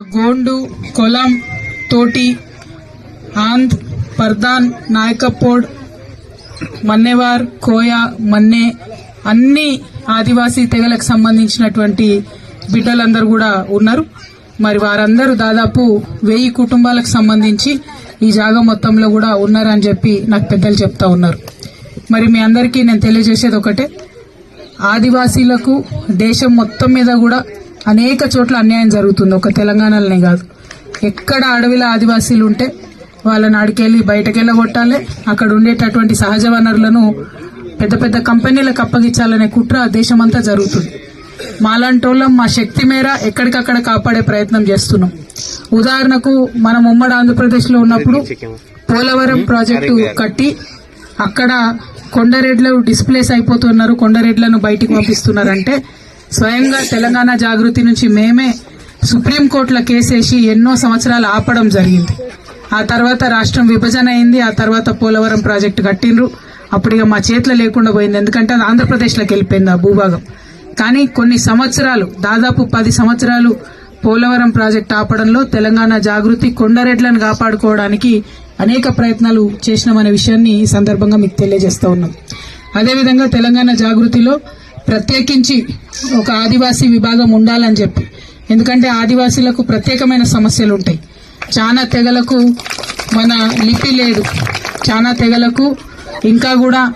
గోండు కొలం తోటి ఆంద్ పర్దాన్ నాయకపోడ్ మన్నెవార్ కోయ మన్నే అన్ని ఆదివాసీ తెగలకు సంబంధించినటువంటి బిడ్డలందరూ కూడా ఉన్నారు. మరి వారందరూ దాదాపు వెయ్యి కుటుంబాలకు సంబంధించి ఈ జాగా మొత్తంలో కూడా ఉన్నారని చెప్పి నాకు పెద్దలు చెప్తా ఉన్నారు. మరి మీ అందరికీ నేను తెలియజేసేది ఒకటే. ఆదివాసీలకు దేశం మొత్తం మీద కూడా అనేక చోట్ల అన్యాయం జరుగుతుంది. ఒక తెలంగాణలోనే కాదు. ఎక్కడ అడవిలో ఆదివాసీలు ఉంటే వాళ్ళని ఆడికెళ్ళి బయటకు వెళ్ళగొట్టాలి అక్కడ ఉండేటటువంటి సహజ వనరులను పెద్ద పెద్ద కంపెనీలకు అప్పగించాలనే కుట్ర దేశమంతా జరుగుతుంది. మాలాంటోళ్ళం మా శక్తి మేర ఎక్కడికక్కడ కాపాడే ప్రయత్నం చేస్తున్నాం. ఉదాహరణకు మనం ఉమ్మడి ఆంధ్రప్రదేశ్లో ఉన్నప్పుడు పోలవరం ప్రాజెక్టు కట్టి అక్కడ కొండరెడ్లు డిస్ప్లేస్ అయిపోతున్నారు. కొండరెడ్లను బయటికి పంపిస్తున్నారంటే స్వయంగా తెలంగాణ జాగృతి నుంచి మేమే సుప్రీంకోర్టులో కేసేసి ఎన్నో సంవత్సరాలు ఆపడం జరిగింది. ఆ తర్వాత రాష్ట్రం విభజన అయింది. ఆ తర్వాత పోలవరం ప్రాజెక్టు కట్టిండ్రు. అప్పుడు ఇక మా చేతిలో లేకుండా పోయింది. ఎందుకంటే అది ఆంధ్రప్రదేశ్లోకి వెళ్ళిపోయింది ఆ భూభాగం. కానీ కొన్ని సంవత్సరాలు దాదాపు పది సంవత్సరాలు పోలవరం ప్రాజెక్ట్ ఆపడంలో తెలంగాణ జాగృతి కొండరెడ్లను కాపాడుకోవడానికి అనేక ప్రయత్నాలు చేసినామనే విషయాన్ని ఈ సందర్భంగా మీకు తెలియజేస్తా ఉన్నాం. అదేవిధంగా తెలంగాణ జాగృతిలో ప్రత్యేకించి ఒక ఆదివాసీ విభాగం ఉండాలని చెప్పి. ఎందుకంటే ఆదివాసీలకు ప్రత్యేకమైన సమస్యలు ఉంటాయి చాలా తెగలకు మన లిపి లేదు. చాలా తెగలకు ఇంకా కూడా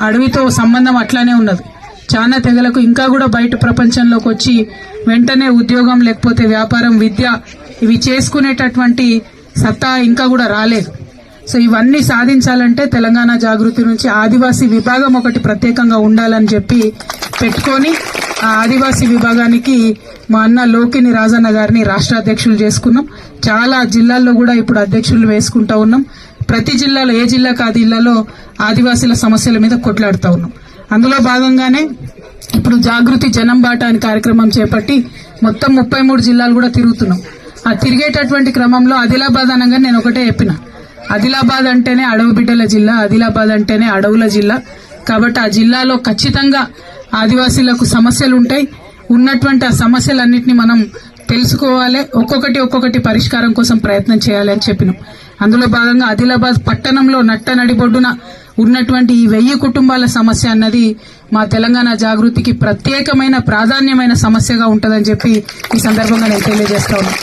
అడవితో సంబంధం అట్లానే ఉన్నది. చాలా తెగలకు ఇంకా కూడా బయట ప్రపంచంలోకి వచ్చి వెంటనే ఉద్యోగం లేకపోతే వ్యాపారం విద్య ఇవి చేసుకునేటటువంటి సత్తా ఇంకా కూడా రాలేదు. సో ఇవన్నీ సాధించాలంటే తెలంగాణ జాగృతి నుంచి ఆదివాసీ విభాగం ఒకటి ప్రత్యేకంగా ఉండాలని చెప్పి పెట్టుకొని ఆ ఆదివాసీ విభాగానికి మా అన్న లోకిని రాజన్న గారిని రాష్ట్ర అధ్యక్షులు చేసుకున్నాం. చాలా జిల్లాల్లో కూడా ఇప్పుడు అధ్యక్షులు వేసుకుంటా ఉన్నాం. ప్రతి జిల్లాలో ఏ జిల్లాకు ఆ జిల్లాలో ఆదివాసీల సమస్యల మీద కొట్లాడుతూ ఉన్నాం. అందులో భాగంగానే ఇప్పుడు జాగృతి జనం బాట అనే కార్యక్రమం చేపట్టి మొత్తం ముప్పై మూడు జిల్లాలు కూడా తిరుగుతున్నాం. ఆ తిరిగేటటువంటి క్రమంలో ఆదిలాబాద్ అనగా నేను ఒకటే చెప్పిన. ఆదిలాబాద్ అంటేనే అడవి బిడ్డల జిల్లా ఆదిలాబాద్ అంటేనే అడవుల జిల్లా. కాబట్టి ఆ జిల్లాలో ఖచ్చితంగా ఆదివాసీలకు సమస్యలు ఉంటాయి ఉన్నటువంటి ఆ సమస్యలన్నింటినీ మనం తెలుసుకోవాలి. ఒక్కొక్కటి ఒక్కొక్కటి పరిష్కారం కోసం ప్రయత్నం చేయాలి అని చెప్పినాం. అందులో భాగంగా ఆదిలాబాద్ పట్టణంలో నట్ట నడిబొడ్డున ఉన్నటువంటి ఈ వెయ్యి కుటుంబాల సమస్య అన్నది మా తెలంగాణ జాగృతికి ప్రత్యేకమైన ప్రాధాన్యమైన సమస్యగా ఉంటుందని చెప్పి ఈ సందర్భంగా నేను తెలియజేస్తా ఉన్నాను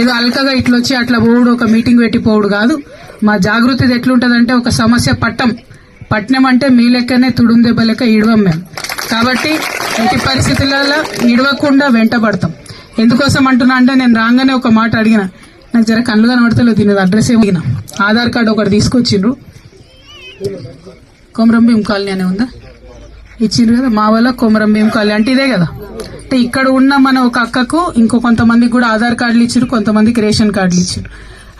ఏదో అల్కగా ఇట్లా వచ్చి అట్లా పోవుడు ఒక మీటింగ్ పెట్టి పోవుడు కాదు. మా జాగృతిది ఎట్లుంటుందంటే ఒక సమస్య పట్టం. పట్నం అంటే మీ లెక్కనే తుడుం దెబ్బ లెక్క ఇడవం మేము కాబట్టి ఎట్టి పరిస్థితులలో ఇడవకుండా వెంటబడతాం ఎందుకోసం అంటున్నా అంటే నేను రాగానే ఒక మాట అడిగిన. నాకు జర కళ్ళు కనబడతలేదు దీని అడ్రస్ ఏమి ఆధార్ కార్డు ఒకటి తీసుకొచ్చిండ్రు. కొమరం భీం కాలనీ అనే ఉందా? ఇచ్చిండ్రు కదా మా వల్ల కొమరం భీం కాలనీ. అంటే ఇదే కదా. అంటే ఇక్కడ ఉన్న మన ఒక అక్కకు ఇంకో కొంతమందికి కూడా ఆధార్ కార్డులు ఇచ్చారు కొంతమందికి రేషన్ కార్డులు ఇచ్చారు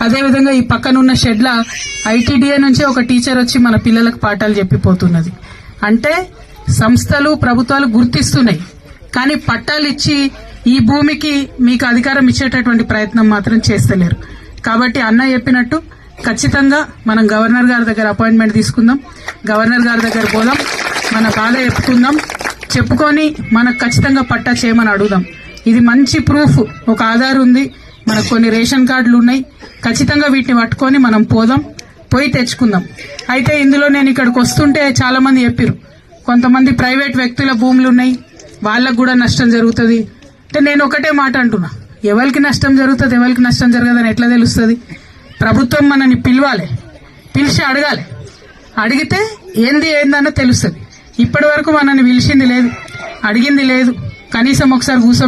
అదేవిధంగా ఈ పక్కన ఉన్న షెడ్ల ఐటీడీఏ నుంచి ఒక టీచర్ వచ్చి మన పిల్లలకు పాఠాలు చెప్పిపోతున్నది. అంటే సంస్థలు ప్రభుత్వాలు గుర్తిస్తున్నాయి. కానీ పట్టాలు ఇచ్చి ఈ భూమికి మీకు అధికారం ఇచ్చేటటువంటి ప్రయత్నం మాత్రం చేస్తలేరు. కాబట్టి అన్న చెప్పినట్టు ఖచ్చితంగా మనం గవర్నర్ గారి దగ్గర అపాయింట్మెంట్ తీసుకుందాం. గవర్నర్ గారి దగ్గర పోదాం. మన బాధ చెప్పుకుందాం. చెప్పుకొని మనకు ఖచ్చితంగా పట్టా చేయమని అడుగుదాం. ఇది మంచి ప్రూఫ్. ఒక ఆధార్ ఉంది. మనకు కొన్ని రేషన్ కార్డులు ఉన్నాయి. ఖచ్చితంగా వీటిని పట్టుకొని మనం పోదాం పోయి తెచ్చుకుందాం. అయితే ఇందులో నేను ఇక్కడికి వస్తుంటే చాలా మంది చెప్పారు కొంతమంది ప్రైవేట్ వ్యక్తుల భూములు ఉన్నాయి. వాళ్ళకు కూడా నష్టం జరుగుతుంది. అంటే నేను ఒకటే మాట అంటున్నా. ఎవరికి నష్టం జరుగుతుంది ఎవరికి నష్టం జరగదని ఎట్లా తెలుస్తుంది? ప్రభుత్వం మనని పిలవాలి పిలిచి అడగాలి. అడిగితే ఏంది ఏందన్నో తెలుస్తుంది. ఇప్పటి వరకు మనల్ని పిలిచింది లేదు అడిగింది లేదు. కనీసం ఒకసారి కూర్చో